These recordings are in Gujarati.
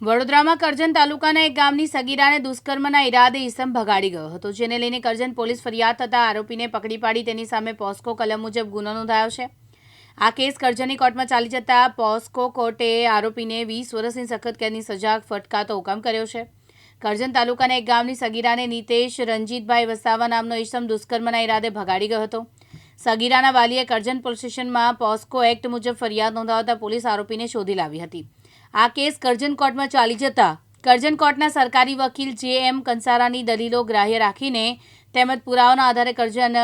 વડોદરામાં કરજણ તાલુકાના એક ગામની સગીરાને દુષ્કર્મના ઈરાદે ઈસમ ભગાડી ગયો હતો, જેને લઈને કરજણ પોલીસ ફરિયાદ થતાં આરોપીને પકડી પાડી તેની સામે પોસ્કો કલમ મુજબ ગુનો નોંધાયો છે. આ કેસ કરજણની કોર્ટમાં ચાલી જતા પોસ્કો કોર્ટે આરોપીને વીસ વર્ષની સખત કેદની સજા ફટકારતો હુકમ કર્યો છે. કરજણ તાલુકાના એક ગામની સગીરાને નીતેશ રંજીતભાઈ વસાવા નામનો ઈસમ દુષ્કર્મના ઈરાદે ભગાડી ગયો હતો. સગીરાના વાલીએ કરજણ પોલીસ સ્ટેશનમાં પોસ્કો એક્ટ મુજબ ફરિયાદ નોંધાવતા પોલીસ આરોપીને શોધી લાવી હતી. આ કેસ કરજણ કોર્ટમાં ચાલી જતા. કરજણ કોર્ટના સરકારી વકીલ જે એમ કંસારાની દલીલો ગ્રાહ્ય રાખીને તેમજ પુરાવાના આધારે કરજણ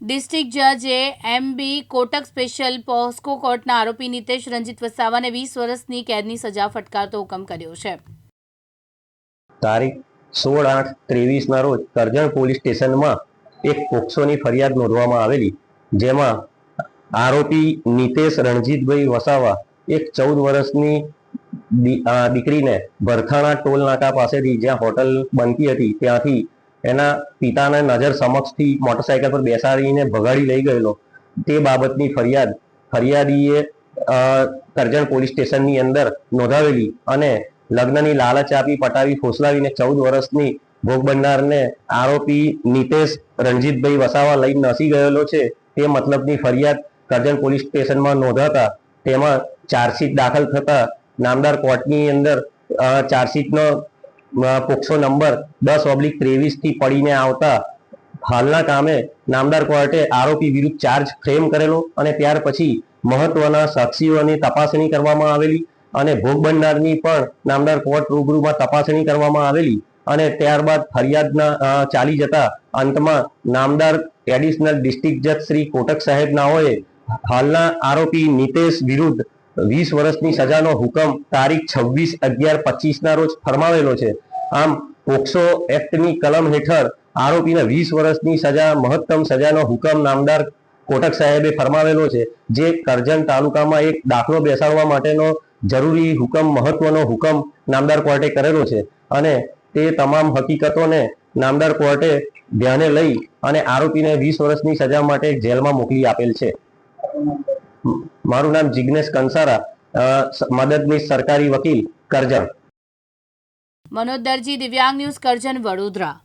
ડિસ્ટ્રિક્ટ જજે M B Kotak special POCSO કોર્ટના આરોપી નિતેશ રંજીત વસાવાને વીસ વર્ષની કેદની સજા ફટકારતો હુકમ કર્યો છે. તારીખ સોળ આઠ ત્રેવીસના રોજ કરજણ પોલીસ સ્ટેશનમાં એક પોક્સોની ફરિયાદ નોંધવામાં આવેલી, જેમાં આરોપી નિતેશ રણજીતભાઈ વસાવા એક ચૌદ વર્ષની દીકરીને ભરથાણા ટોલ નાકા પાસેથી જ્યાં હોટલ બનતી હતી, ત્યાંથી એના પિતાના નજર સમક્ષથી મોટરસાયકલ પર બેસાડીને ભગાડી લઈ ગયેલો. તે બાબતની ફરિયાદ, ફરિયાદીએ કરજણ પોલીસ સ્ટેશનની અંદર નોંધાવેલી અને લગ્નની લાલચ આપી પટાવી ફોસલાવીને ચૌદ વર્ષની ભોગ બનનારને આરોપી નિતેશ રણજીતભાઈ વસાવા લઈ નસી ગયેલો છે. તે મતલબની ફરિયાદ કરજણ પોલીસ સ્ટેશનમાં નોંધાતા તેમાં ચાર્જશીટ દાખલ થતા નામદાર કોર્ટની અંદર ચાર્જશીટનો પોક્સો નંબર દસ ઓબ્લિક ત્રેવીસથી પડીને આવતા હાલના કામે નામદાર કોર્ટે આરોપી વિરુદ્ધ ચાર્જ ફ્રેમ કરેલો અને ત્યાર પછી મહત્વના સાક્ષીઓની તપાસણી કરવામાં આવેલી અને ભોગ બનનારની પણ નામદાર કોર્ટ રૂબરૂમાં તપાસણી કરવામાં આવેલી અને ત્યારબાદ ફરિયાદના ચાલી જતા અંતમાં નામદાર એડિશનલ ડિસ્ટ્રિક્ટ જજ શ્રી કોટક સાહેબ નાઓએ હાલના આરોપી નિતેશ વિરુદ્ધ વીસ વર્ષની સજાનો હુકમ તારીખ છવ્વીસ અગિયાર પચીસના રોજ ફરમાવેલો છે. આમ, પોક્સો એક્ટની કલમ હેઠળ આરોપીને વીસ વર્ષની સજા, મહત્તમ સજાનો હુકમ નામદાર કોટક સાહેબે ફરમાવેલો છે, જે કરજણ તાલુકામાં એક દાખલો બેસાડવા માટેનો જરૂરી હુકમ, મહત્વનો હુકમ નામદાર કોર્ટે કરેલો છે અને તે તમામ હકીકતોને નામદાર કોર્ટે ધ્યાને લઈ અને આરોપીને વીસ વર્ષની સજા માટે જેલમાં મોકલી આપેલ છે. મારું નામ જિગ્નેશ કંસારા મદદનીશ સરકારી વકીલ કરજણ. મનોજ દરજી દિવ્યાંગ ન્યૂઝ કરજણ વડોદરા.